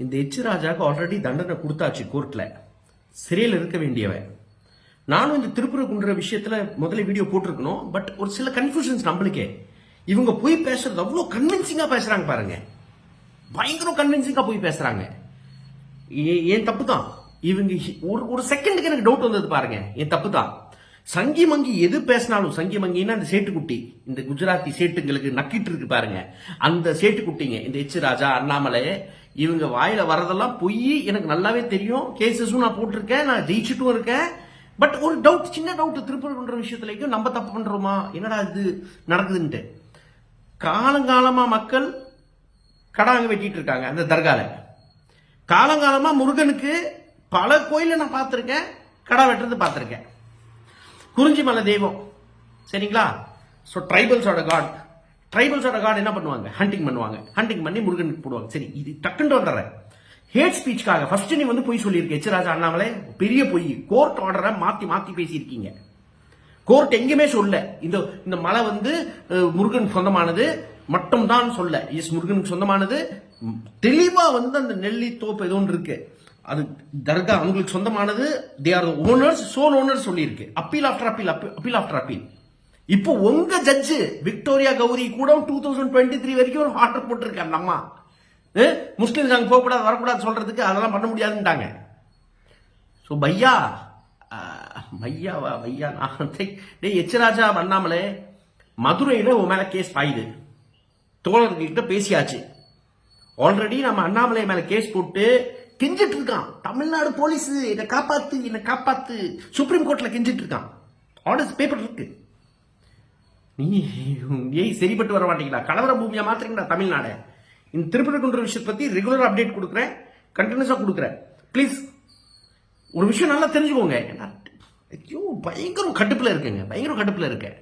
இந்த எச் ராஜாவுக்கு ஆல்ரெடி தண்டனை கொடுத்தாச்சு கோர்ட்டில் சிறையில் இருக்க வேண்டியவன். நானும் இந்த திருப்புறக்குன்ற விஷயத்தில் முதல்ல வீடியோ போட்டிருக்கணும். பட் ஒரு சில கன்ஃபியூஷன்ஸ் நம்மளுக்கே. இவங்க போய் பேசுறது அவ்வளோ கன்வின்சிங்காக பேசுகிறாங்க பாருங்க. பயங்கரம் கன்வின்சிங்காக போய் பேசுகிறாங்க ஏ- தப்பு தான் இவங்க ஒரு ஒரு செகண்டுக்கு எனக்கு டவுட் வந்தது பாருங்க. என் தப்பு தான் சங்கி மங்கி எது பேசினாலும் சங்கி மங்கின்னா அந்த சேட்டுக்குட்டி. இந்த குஜராத்தி சேட்டுங்களுக்கு நக்கிட்டு இருக்கு பாருங்க. அந்த சேட்டுக்குட்டிங்க இந்த எச் ராஜா அண்ணாமலை இவங்க வாயில வரதெல்லாம் பொய் எனக்கு நல்லாவே தெரியும். கேசஸும் நான் போட்டிருக்கேன் நான் ஜெயிச்சுட்டும் இருக்கேன். பட் ஒரு டவுட் சின்ன டவுட் திருப்பூர்ன்ற விஷயத்துலையும் நம்ம தப்பு பண்றோமா? என்னடா இது நடக்குதுன்ட்டு. காலங்காலமா மக்கள் கடாங்க வெட்டிட்டு இருக்காங்க அந்த தர்கால. காலங்காலமா முருகனுக்கு பல கோயில நான் பார்த்துருக்கேன் கடா வெட்டுறது பார்த்துருக்கேன். குறிஞ்சி மலை தெய்வம். சரிங்களா? ஸோ ட்ரைபல்ஸோட காட் ட்ரைபல்ஸோட காட் என்ன பண்ணுவாங்க? ஹண்டிங் பண்ணுவாங்க. ஹண்டிங் பண்ணி முருகனுக்கு போடுவாங்க. சரி இது டக்குன்னு வந்துடுறேன். ஹேட் ஸ்பீச்சுக்காக ஃபர்ஸ்ட் நீ வந்து பொய் சொல்லியிருக்க எச் ராஜா அண்ணாமலை. பெரிய பொய். கோர்ட் ஆர்டரை மாத்தி மாத்தி பேசியிருக்கீங்க. கோர்ட் எங்கேயுமே சொல்ல இந்த இந்த மலை வந்து முருகன் சொந்தமானது. மட்டும் தான் சொல்ல. எஸ் முருகனுக்கு சொந்தமானது. தெளிவாக தெளிவா வந்து அந்த நெல்லி தோப்பு ஏதோ ஒன்று இருக்கு. அது தர்கா அவங்களுக்கு சொந்தமானது. They are owners sole owners சொல்லியிருக்கு. Appeal after appeal appeal after appeal இப்போ உங்க ஜட்ஜு விக்டோரியா கௌரி கூட டூ தௌசண்ட் டுவெண்ட்டி த்ரீ வரைக்கும் ஒரு ஆர்டர் போட்டிருக்காரு அம்மா முஸ்லீம் முஸ்லிம்ஸ் அங்கே போகக்கூடாது வரக்கூடாது சொல்றதுக்கு அதெல்லாம் பண்ண முடியாதுன்ட்டாங்க. ஸோ பையா ஆஹ், பையாவா பையா நான் டேய், எச்சராஜா பண்ணாமலே மதுரையில் உன் மேலே கேஸ் பாயுது. தோழர்கள்கிட்ட பேசியாச்சு. ஆல்ரெடி நம்ம அண்ணாமலை மேல கேஸ் போட்டு கெஞ்சிட்டு இருக்கான். தமிழ்நாடு போலீஸ் என்னை காப்பாத்து என்னை காப்பாத்து. சுப்ரீம் கோர்ட்ல கெஞ்சிட்டு இருக்கான். ஆர்டர்ஸ் பேப்பர் இருக்கு. நீ ஏய் சரிப்பட்டு வர மாட்டீங்களா கலவர பூமியா மாத்திரீங்களா தமிழ்நாடு. இந்த திருப்பதிக்குன்ற விஷயத்தை பத்தி ரெகுலர் அப்டேட் கொடுக்குறேன். கண்டினியூஸா கொடுக்குறேன். ப்ளீஸ் ஒரு விஷயம் நல்லா தெரிஞ்சுக்கோங்க. ஐயோ பயங்கர கடுப்புல இருக்குங்க. பயங்கர கடுப்புல இருக்கேன்.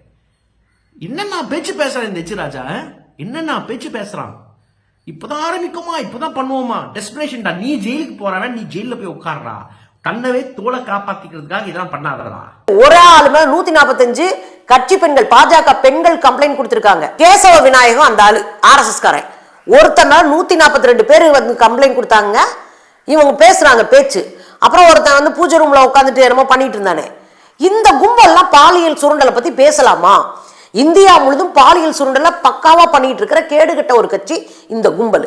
என்னென்ன பேச்சு பேசுகிறேன் இந்த எச்சிராஜா என்னென்ன பேச்சு பேசுறான்? இப்பதான் ஆரம்பிக்குமா? இப்பதான் பண்ணுவோமா? டெஸ்டினேஷன்டா நீ ஜெயிலுக்கு போறவன் நீ ஜெயில போய் உட்கார்றா. தன்னவே தோலை காப்பாத்திக்கிறதுக்காக இதெல்லாம் பண்ணாதடா. ஒரு ஆளு மேல நூத்தி நாற்பத்தஞ்சு கட்சி பெண்கள் பாஜக பெண்கள் கம்ப்ளைண்ட் கொடுத்திருக்காங்க. கேசவ விநாயகம் அந்த ஆளு ஆர்எஸ்எஸ் காரன் ஒருத்தன் மேல நூத்தி நாற்பத்தி ரெண்டு பேர் வந்து கம்ப்ளைண்ட் கொடுத்தாங்க. இவங்க பேசுறாங்க பேச்சு. அப்புறம் ஒருத்தன் வந்து பூஜை ரூம்ல உட்காந்துட்டு என்னமோ பண்ணிட்டு இருந்தானே. இந்த கும்பல்லாம் பாலியல் சுருண்டலை பத்தி பேசலாமா? இந்தியா முழுதும் பாலியல் சுருண்டலை பக்காவா பண்ணிட்டு இருக்கிற கேடுகட்ட ஒரு கட்சி இந்த கும்பல்.